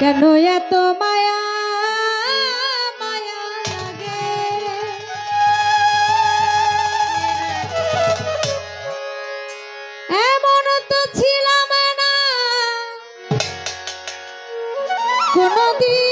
কেন এত মায়া মায়া লাগে? এমন তো ছিলাম না। কোনদিন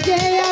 যে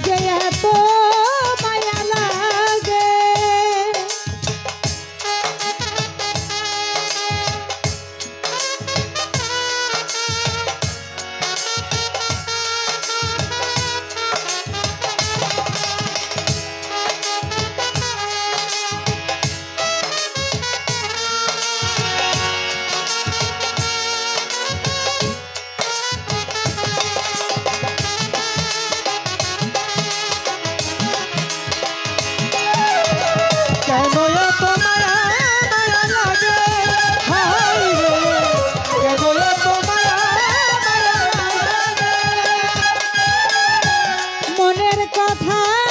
day at কথা